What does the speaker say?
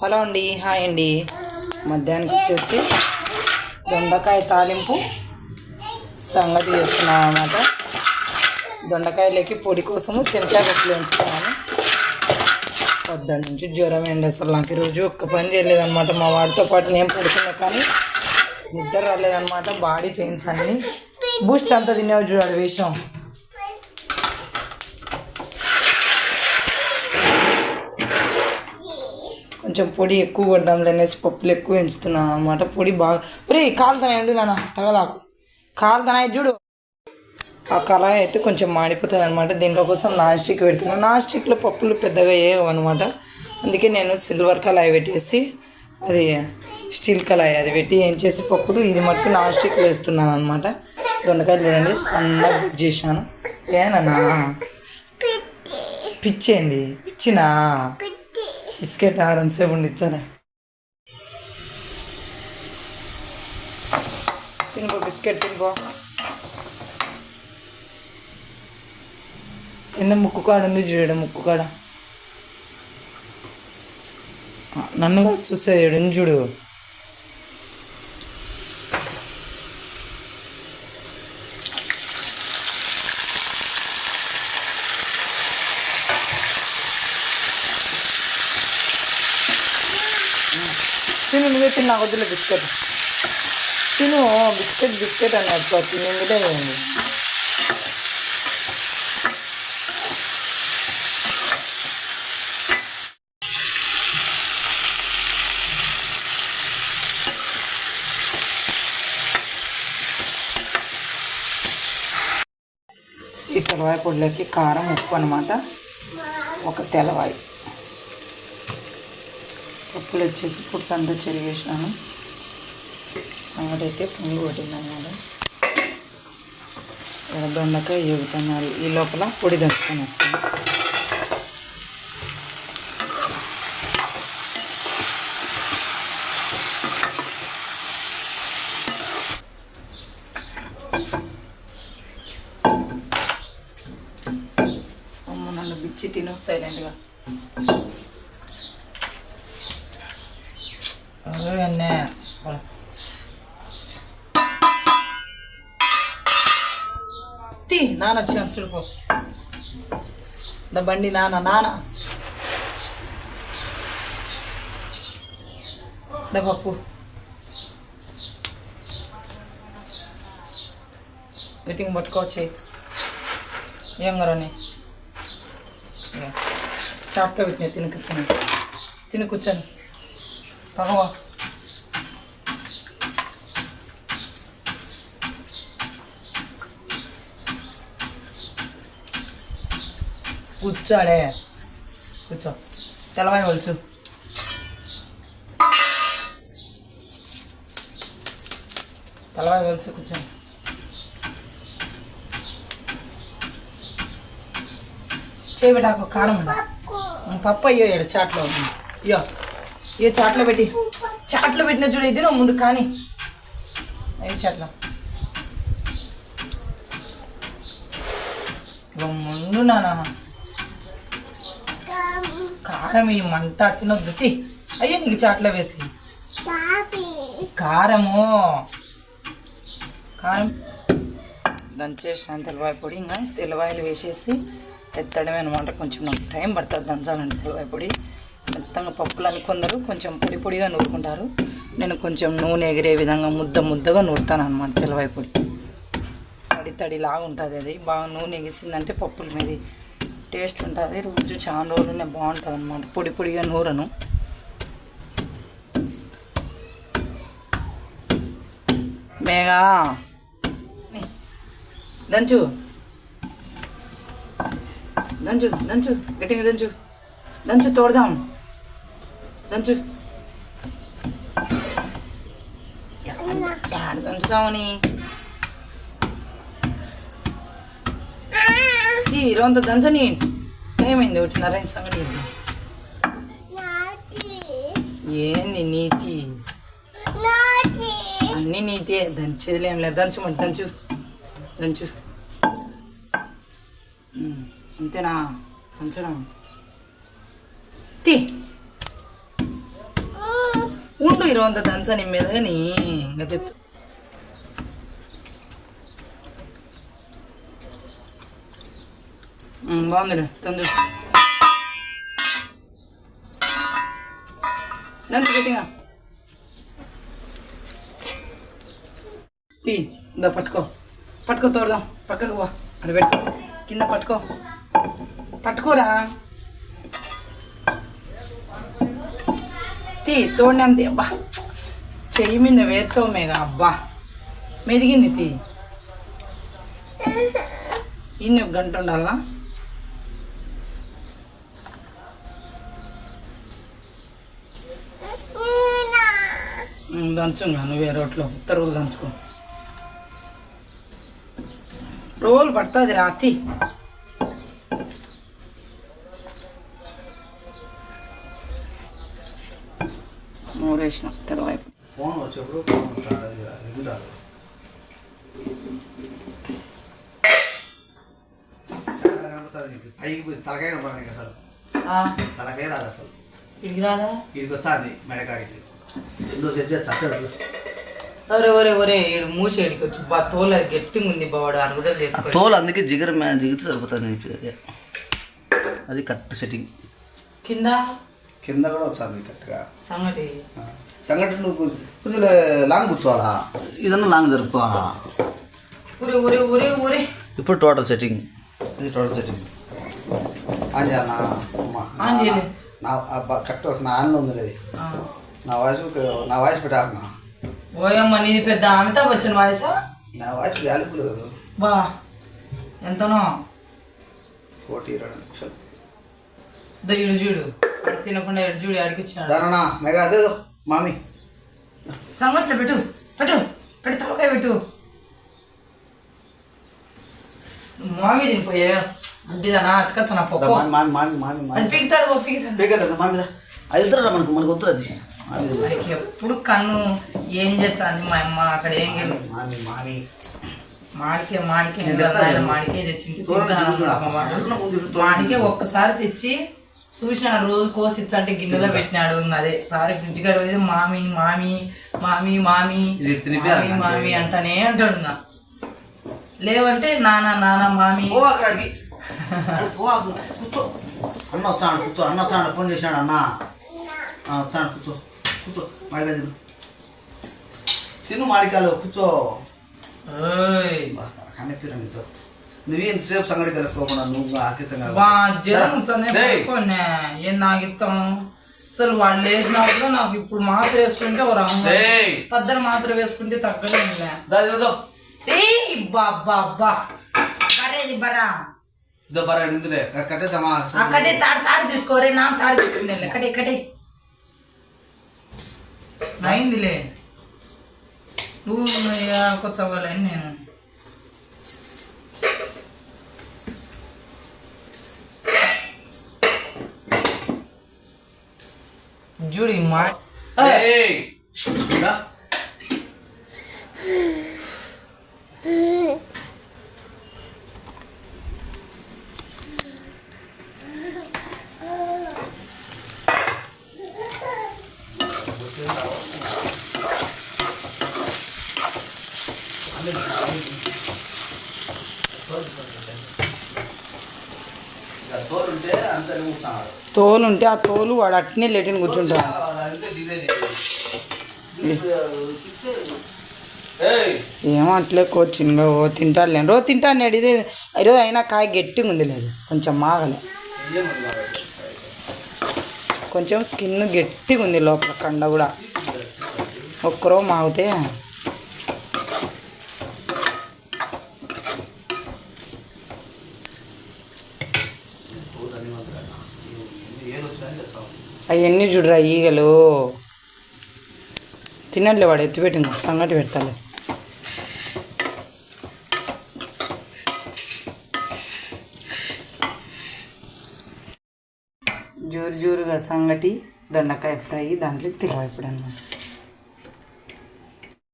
Hello అండి hi అండి. మధ్యాహ్నం వచ్చేసి దొండకాయ తాలింపు సంగతి చేస్తున్నాం అన్నమాట. దొండకాయలకి పొడి కోసము చెనక్కాయ పప్పులు ఉంచుతాను పొద్దున్న నుంచి జ్వరం అండి అసలు. నాకు ఈరోజు ఒక్క పని చేయలేదన్నమాట. మా వాడితో పాటు నేను పడుకున్నా కానీ నిద్ర రాలేదన్నమాట. బాడీ పెయిన్స్ అన్ని. బూస్ట్ అంతా తినేవి చూడాలి విషయం కొంచెం పొడి ఎక్కువ కొడదాంలే అనేసి పప్పులు ఎక్కువ ఎంచుతున్నాను అనమాట పొడి బాగా పొడి కాలుతానే నాన్న తగలాకు. కాలుతానే చూడు. ఆ కళాయి అయితే కొంచెం మాడిపోతుంది అనమాట దీంట్లో కోసం నాన్ స్టిక్ పెడుతున్నాను నాన్ స్టిక్లో పప్పులు పెద్దగా వేయవు అనమాట అందుకే నేను సిల్వర్ కళాయి పెట్టేసి అది స్టీల్ కళాయి అది పెట్టి ఏం చేసి పప్పులు ఇది మట్టుకు నాన్ స్టిక్ వేస్తున్నాను అనమాట దొండకాయలు చూడండి సన్నగా బుక్ చేశాను. ఏనన్నా పిచ్చేంది? పిచ్చినా? బిస్కెట్ ఆరం సేపు ఉండి తినుకో బిస్కెట్ తినుకో. కింద ముక్కు కాడ ఉంది చూడు ముక్కు కాడ. ఆ, నన్ను చూడు చూసేది తిను నువ్వే తిన్నా వద్దులే బిస్కెట్. తిను బిస్కెట్ బిస్కెట్ అని అడుకో తినేదే ఏంది ఈ తెలవాయి పొడిలోకి కారం ఉప్పు అనమాట ఒక తెల్లవాయి. పప్పులు వచ్చేసి పుట్టు అంతా చెరిగేసినాను. సంగటి అయితే పొంగి కొట్టిందన్నమాట ఇక్కడ దొండకాయ ఎగుతున్నారు ఈ లోపల పొడి దంచుకొని వస్తాను. అమ్మ నన్ను బిచ్చి తిను సైలెంట్గా. అదే అన్నే తీ నాన్న వచ్చిన చూడుకో ద బండి నాన్న నాన్న ద పప్పు గట్టిగా పట్టుకోవచ్చే ఏం గరని చాట్లో పెట్టిన తిని కూర్చొని తిని కూర్చొని పగవా కూర్చోడే. కూర్చో. తెల్లవాయి వలుసు తెల్లవాయి వలుసు కూర్చో. చేయబెట్టాకు కారం పప్పు. అయ్యో ఏడు చాట్లో ఉంది. అయ్యో ఇక చాట్లో పెట్టి చాట్లో పెట్టిన చూడు ఇది నువ్వు ముందు కానీ. అయ్యో చాట్ల? ముందు నానా. కారం ఈ మంట తినొద్దు తి. అయ్యో నీకు చాట్లో వేసి. కారము. కారం. దంచేసిన తెల్లవాయి పొడి ఇంకా తెల్లవాయలు వేసేసి ఎత్తడమే అనమాట కొంచెం టైం పడుతుంది దంచాలంటే తెల్లవాయి పొడి. మెత్తంగా పప్పులు కొందరు కొంచెం పొడి పొడిగా నూరుకుంటారు. నేను కొంచెం నూనె ఎగిరే విధంగా ముద్ద ముద్దగా నూరుతాను అనమాట తెల్లవాయి పొడి. తడి తడిలాగా ఉంటుంది అది. బాగా నూనె ఎగిసిందంటే పప్పుల మీద టేస్ట్ ఉంటుంది. రోజు చాలా రోజులనే బాగుంటుంది అనమాట పొడి పొడిగా నూరను. మేఘా. దంచు. దంచు దంచు. గట్టిగా దంచు. దంచు తోడదాం. దంచు చాడు దంచుదామని ఈ ఇరవంత దంచని ఏమైంది ఒకటిన్నర అయింది సంగతి ఏంటి? ఏంది నీతి అన్నీ నీతే దంచేది ఏం లేదు దంచు దంచు దంచు అంతేనా దంచడం తీ ఉండు ఇరవై వంద దంచా నీ మీద కానీ ఇంకా తెచ్చు ఉమ్, బాగుందిలే తొందర. దంచు గట్టిగా. తీ దా పట్టుకో. పట్టుకో తోడదాం. పక్కకు పో. అక్కడ పెట్టుకో కింద పట్టుకో. పట్టుకోరా. తీ తోడినంత అబ్బా చెయ్యి మీద వేర్చవు మీద అబ్బా మెదిగింది తీ ఇన్ని ఒక గంట ఉండాలా దంచుగా నువ్వే రోట్లో. ఉత్తర్వులు దంచుకో. రోలు పడుతుంది రాతి మూడేసిన తర్వాత ఫోన్ వచ్చేప్పుడు తలకాయ అసలు తలకాయ రాదు అసలు ఇడికి రాదా వచ్చాది మెడకాడికి ఎందుకు ఒరే ఒరే మూసి బా తోలు అది గట్టిగా ఉంది బావాడు అరుగుదల చేసుకో తోలు అందుకే జిగర్ జిగితే అదే. అది కరెక్ట్ సెట్టింగ్ కింద? కింద కూడా వచ్చాది కరెక్ట్గా సంగటి. సంఘటన నువ్వు కొంచెం లాంగ్ కూర్చోవాలా? ఇదన్నా లాంగ్ జరుపుకోవాలా? ఇప్పుడు టోటల్ సెట్టింగ్. ఇది టోటల్ సెట్టింగ్. చేయలే. నా కరెక్ట్ వస్తుంది. ఆన్లో ఉంది అది. నా వాయిస్ నా వాయిస్ పెట్టాకనా ఓయమ్మ నీది పెద్ద అమితాబ్ బచ్చన్ వాయిసా నా వాయిస్ వాల్యుబుల్ కదా బా. ఎంతనో? కోటి ఇరవై లక్షలు. దో ఈడు చూడు. తినకుండా ఈడు చూడు ఆడికిచ్చినాడు. దానా మెగా అదేదో మామి. సంగట్లో పెట్టు పెట్టు పెట్టు తలకాయ పెట్టు. మామి తినిపోయే. అదిదానా మామి మామి మామి మామి అది పీకుతాడు పీకుతాడు. వద్దురా మనకు మనకు ఎప్పుడు కన్ను ఏం చేస్తాను మా అమ్మ అక్కడ ఏం గెలు మామి మామి. మాడికే మాడికే. మాడికే తోరణ మాడికే ఒక్కసారి తెచ్చి చూసిన రోజు కోసి ఇచ్చంటే గిన్నెలో పెట్టినాడు. అదే సారి ఫ్రిడ్జ్ కాడ పోయి మామి మామి మామి మామి మామి. మామి అంటానే అంటాడు నా లేవంటే నాన్న నాన్న మామి. అన్న వచ్చాడు కూర్చో. అన్న వచ్చాడు ఫోన్ చేశాడు అన్న. వచ్చాడు కూర్చో. కూర్చో మాడిగా తిను. తిను మాడికాలు కూర్చో. ఓయ్. కనెక్ట్ మీతో నువ్వు ఎంతసేపు సంగతి కలుసుకోకుండా నువ్వు ఆకితంగా ఏం నాగిస్తాం అసలు వాళ్ళు వేసినప్పుడు నాకు ఇప్పుడు మాత్ర వేసుకుంటే ఒక. సద్దరు మాత్ర వేసుకుంటే తగ్గలేదులే దా ఇదో ఏయ్ బాబా బా కరేది బరా ఇదో బరా నిందులే కట్టేసామా అక్కడే తాడు తాడు తీసుకోరే నా తాడు తీసుకునే కడే కడే అయిందిలే నువ్వు కొచ్చవ్వాలని నేను చూడు ఈ మా ఏయ్. దా. ఇక తోలుంటే అంతే కూర్చున్నాడు తోలు ఉంటే ఆ తోలు వాడు అట్నే లేటిని కూర్చుంటాడు. ఏమో అట్లే కోచింగా ఓ తింటాడులే రోజు తింటాను ఇది ఈరోజు అయినా కాయ గట్టిగా ఉంది లేదు. కొంచెం మాగలే. కొంచెం స్కిన్ గట్టిగా ఉంది లోపల కండ కూడా. ఒక్కరో మాగితే అవన్నీ చూడరా ఈగలు. తినట్లే వాడు ఎత్తిపెట్టి సంగటి పెడతాను జోరు జోరుగా సంగటి దొండకాయ ఫ్రై దాంట్లో తిరగ ఇప్పుడు అనమాట